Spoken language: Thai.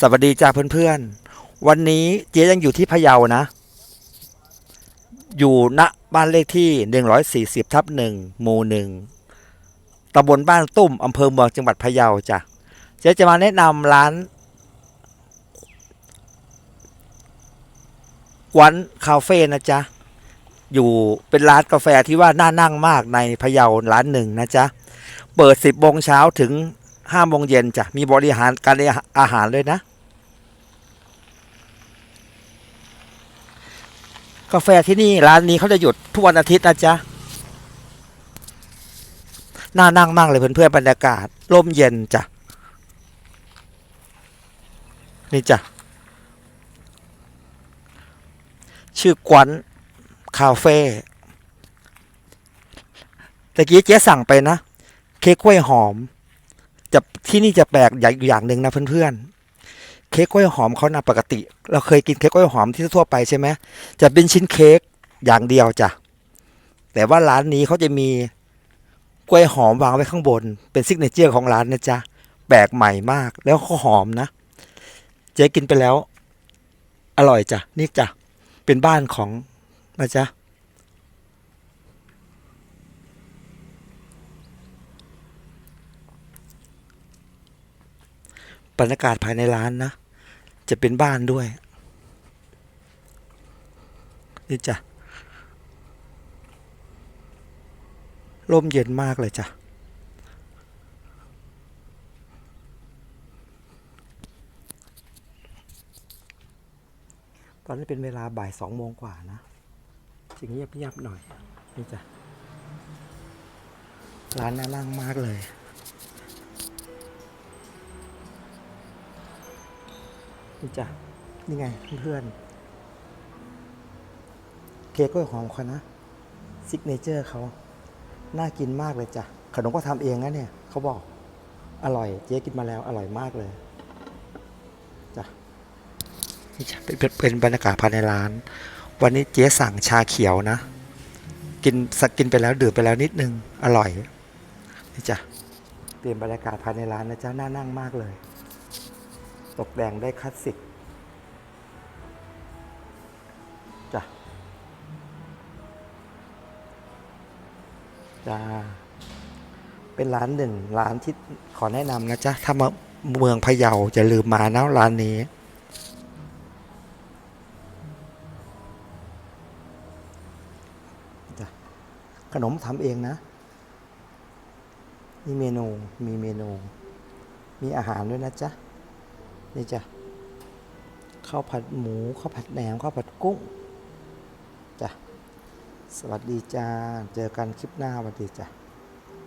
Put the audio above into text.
สวัสดีจ้าเพื่อนๆ วันนี้เจ๊ยังอยู่ที่พะเยานะ อยู่ณบ้านเลขที่ 140ทับหนึ่งหมู่หนึ่งตำบลบ้านตุ้มอำเภอเมืองจังหวัดพะเยาจ้ะ เจ๊จะมาแนะนำร้าน วันคาเฟ่นะจ๊ะ อยู่เป็นร้านกาแฟที่ว่าน่านั่งมากในพะเยาร้านหนึ่งนะจ๊ะ เปิด 10โมงเช้าถึง 5โมงเย็นจ้ะมีบริหารการอาหารเลยนะ กาแฟที่นี่ร้านนี้เขาจะหยุดทุกวันอาทิตย์นะจ๊ะน่านั่งมากเลยเพื่อนๆบรรยากาศร่มเย็นจ้ะนี่จ้ะชื่อกวนคาเฟ่ตะกี้เจ๊สั่งไปนะ เค้กกล้วยหอม จะที่นี่จะแปลกอย่างอย่างหนึ่งนะเพื่อนๆ เค้กกล้วยหอมเขานะปกติ เราเคยกินเค้กกล้วยหอมที่ทั่วไปใช่ไหมจะเป็นชิ้นเค้กอย่างเดียวจ้ะแต่ว่าร้านนี้เขาจะมีกล้วยหอมวางไว้ข้างบน เป็นซิกเนเจอร์ของร้านนะจ๊ะแปลกใหม่มากแล้วก็หอมนะ เจ๊กินไปแล้ว อร่อยจ้ะนี่จ้ะเป็นบ้านของนะจ๊ะ บรรยากาศภายในร้านนะ จะเป็นบ้านด้วย นี่จ้ะร่มเย็นมากเลยจ้ะ ตอนนี้เป็นเวลาบ่ายสองโมงกว่านะจึงเงียบเงียบๆหน่อย นี่จ้ะ ร้านน่านั่งมากเลย นี่จ้ะนี่ไงเพื่อนเค้กกล้วยหอมเขานะซิกเนเจอร์เขาน่ากินมากเลยจ้ะขนมก็ทำเองนะเนี่ยเขาบอกอร่อยเจ๊กินมาแล้วอร่อยมากเลยจ้ะนี่จ้ะเป็นเป็นเป็นบรรยากาศภายในร้าน วันนี้เจ๊สั่งชาเขียวนะ กินสักกินไปแล้วดื่มไปแล้วนิดนึงอร่อยนี่จ้ะเปลี่ยนบรรยากาศภายในร้านนะจ๊ะน่านั่งมากเลย ตกแต่งได้คลาสสิกจ้ะจ้าเป็นร้านหนึ่งร้านที่ขอแนะนำนะจ๊ะ ถ้ามาเมืองพะเยาจะลืมมานะร้านนี้จ้ะขนมทำเองนะ มีเมนูมีเมนู มีอาหารด้วยนะจ๊ะ นี่จ้ะข้าวผัดหมูข้าวผัดแหนมข้าวผัดกุ้งจ้ะสวัสดีจ้า เจอกันคลิปหน้าสวัสดีจ้ะ